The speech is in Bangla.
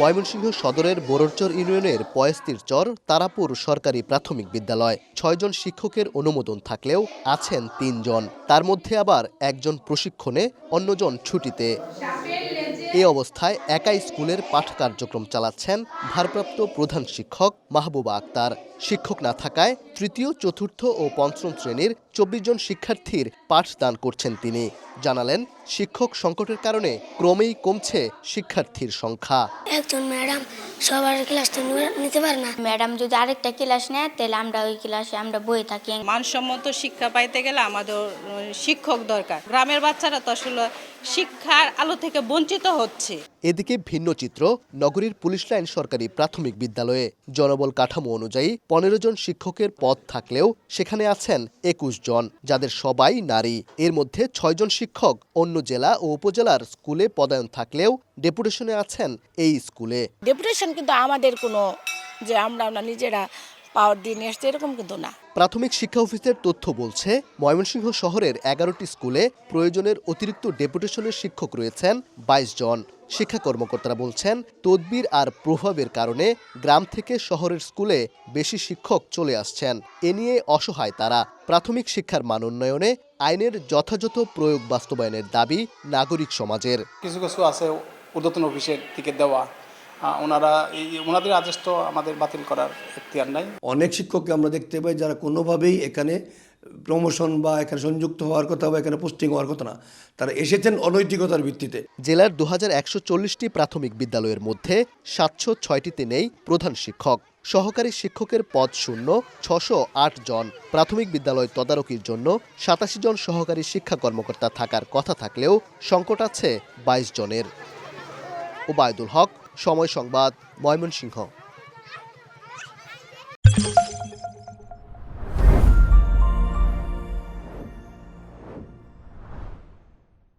ময়মনসিংহ সদরের বোররচর ইউনিয়নের পয়েস্তির চর, তারাপুর সরকারি প্রাথমিক বিদ্যালয়। ছয়জন শিক্ষকের অনুমোদন থাকলেও আছেন তিনজন। তার মধ্যে আবার একজন প্রশিক্ষণে, অন্যজন ছুটিতে। এ অবস্থায় একাই স্কুলের পাঠ কার্যক্রম চালাচ্ছেন ভারপ্রাপ্ত প্রধান শিক্ষক মাহবুবা আক্তার। শিক্ষক না থাকায় তৃতীয় চতুর্থ ও পঞ্চম শ্রেণির চব্বিশ জন শিক্ষার্থীর পাঠদান করছেন তিনি। জানালেন শিক্ষক সংকটের কারণে ক্রমেই কমছে শিক্ষার্থীর সংখ্যা। একজন ম্যাডাম সবার ক্লাস নি- নিতে পারে না। ম্যাডাম যদি আরেকটা ক্লাস নেয় তাহলে আমরা ওই ক্লাসে আমরা বই থাকি। মানসম্মত শিক্ষা পাইতে গেলে আমাদের শিক্ষক দরকার। গ্রামের বাচ্চারা তো আসলে শিক্ষার আলো থেকে বঞ্চিত হচ্ছে। এদিকে ভিন্ন চিত্র নগরীর পুলিশ লাইন সরকারি প্রাথমিক বিদ্যালয়ে। জনবল কাঠামো অনুযায়ী পনেরো জন শিক্ষকের পদ থাকলেও সেখানে আছেন একুশ জন যাদের সবাই নারী। এর মধ্যে ছয়জন শিক্ষক অন্য জেলা ও উপজেলার স্কুলে পদায়ন থাকলেও ডেপুটেশনে আছেন এই স্কুলে। ডেপুটেশন কিন্তু আমাদের কোনো যে আমরা আমরা নিজেরা পাওয়ার দিয়ে নিয়ে আসছি এরকম কিন্তু না। প্রাথমিক শিক্ষা অফিসের তথ্য বলছে ময়মনসিংহ শহরের এগারোটি স্কুলে প্রয়োজনের অতিরিক্ত ডেপুটেশনের শিক্ষক রয়েছেন বাইশ জন। শিক্ষা কর্মকর্তারা বলছেন তদবির আর প্রভাবের কারণে গ্রাম থেকে শহরের স্কুলে বেশি শিক্ষক চলে আসছেন। এ নিয়ে অসহায় তারা। প্রাথমিক শিক্ষার মান উন্নয়নে আইনের যথাযথ প্রয়োগ বাস্তবায়নের দাবি নাগরিক সমাজের। কিছু কিছু আছে ঊর্ধ্বতন অফিসের থেকে দেওয়া। ওনারা এই ওনাদের আদেশ তো আমাদের বাতিল করার এখতিয়ার নাই। অনেক শিক্ষককে আমরা দেখতে পাই যারা কোনোভাবেই এখানে প্রমোশন বা এখানে সংযুক্ত হওয়ার কথা বা এখানে পোস্টিং হওয়ার কথা না তারা এসেছেন অনৈতিকতার ভিত্তিতে। জেলার দু চল্লিশটি প্রাথমিক বিদ্যালয়ের মধ্যে সাতশো ছয়টিতে নেই প্রধান শিক্ষক। সহকারী শিক্ষকের পদ শূন্য ছশো আট জন। প্রাথমিক বিদ্যালয় তদারকির জন্য সাতাশি জন সহকারী শিক্ষা কর্মকর্তা থাকার কথা থাকলেও সংকট আছে বাইশ জনের। ওবায়দুল হক সময় সংবাদ ময়মনসিংহ।